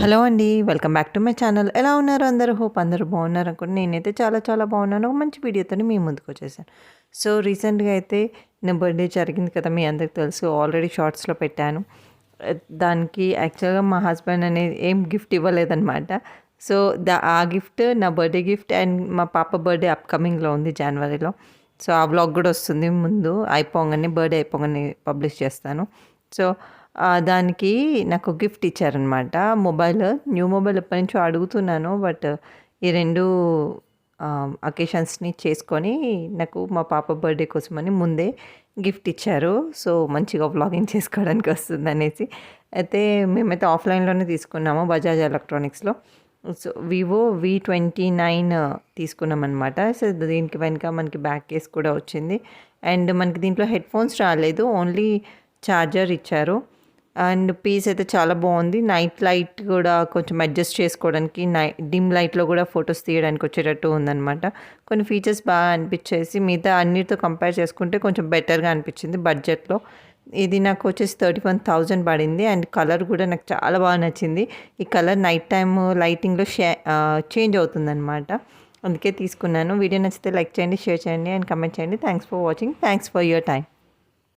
Hello అండి welcome back to my channel. ఎలా ఉన్నారు అందరూ? హోప్ అందరూ బాగున్నారు అనుకోండి నేనైతే చాలా చాలా బాగున్నాను. ఒక మంచి వీడియోతో మీ ముందుకు వచ్చేసాను. సో రీసెంట్గా అయితే నా బర్త్డే జరిగింది కదా మీ అందరికి తెలుసు. ఆల్రెడీ షార్ట్స్లో పెట్టాను. దానికి యాక్చువల్గా మా హస్బెండ్ అనేది ఏం గిఫ్ట్ ఇవ్వలేదన్నమాట. సో దా ఆ గిఫ్ట్ నా బర్త్డే గిఫ్ట్ అండ్ మా పాప బర్త్డే అప్కమింగ్లో ఉంది జనవరిలో. సో ఆ వ్లాగ్ కూడా వస్తుంది ముందు. అయిపోగానే బర్త్డే అయిపోగానే పబ్లిష్ చేస్తాను. సో దానికి నాకు గిఫ్ట్ ఇచ్చారనమాట మొబైల్ న్యూ మొబైల్ ఎప్పటి నుంచో అడుగుతున్నాను బట్ ఈ రెండు అకేషన్స్ని చేసుకొని నాకు మా పాప బర్త్డే కోసమని ముందే గిఫ్ట్ ఇచ్చారు. సో మంచిగా వ్లాగింగ్ చేసుకోవడానికి వస్తుంది అనేసి. అయితే మేమైతే ఆఫ్లైన్లోనే తీసుకున్నాము Bajaj ఎలక్ట్రానిక్స్లో so Vivo V twenty nine తీసుకున్నాం అనమాట సో దీనికి వెనుక మనకి బ్యాక్ కేస్ కూడా వచ్చింది. అండ్ మనకి దీంట్లో హెడ్ ఫోన్స్ రాలేదు ఓన్లీ ఛార్జర్ ఇచ్చారు. అండ్ పీస్ అయితే చాలా బాగుంది. నైట్ లైట్ కూడా కొంచెం అడ్జస్ట్ చేసుకోవడానికి నై డిమ్ లైట్లో కూడా ఫొటోస్ తీయడానికి వచ్చేటట్టు ఉందన్నమాట. కొన్ని ఫీచర్స్ బాగా అనిపించేసి మిగతా అన్నిటితో కంపేర్ చేసుకుంటే కొంచెం బెటర్గా అనిపించింది బడ్జెట్లో. ఇది నాకు వచ్చేసి థర్టీ వన్ థౌజండ్ పడింది. అండ్ కలర్ కూడా నాకు చాలా బాగా నచ్చింది. ఈ కలర్ నైట్ టైమ్ లైటింగ్లో షే చేంజ్ అవుతుందన్నమాట. అందుకే తీసుకున్నాను. వీడియో నచ్చితే లైక్ చేయండి షేర్ చేయండి అండ్ కమెంట్ చేయండి. Thanks for watching. Thanks for your time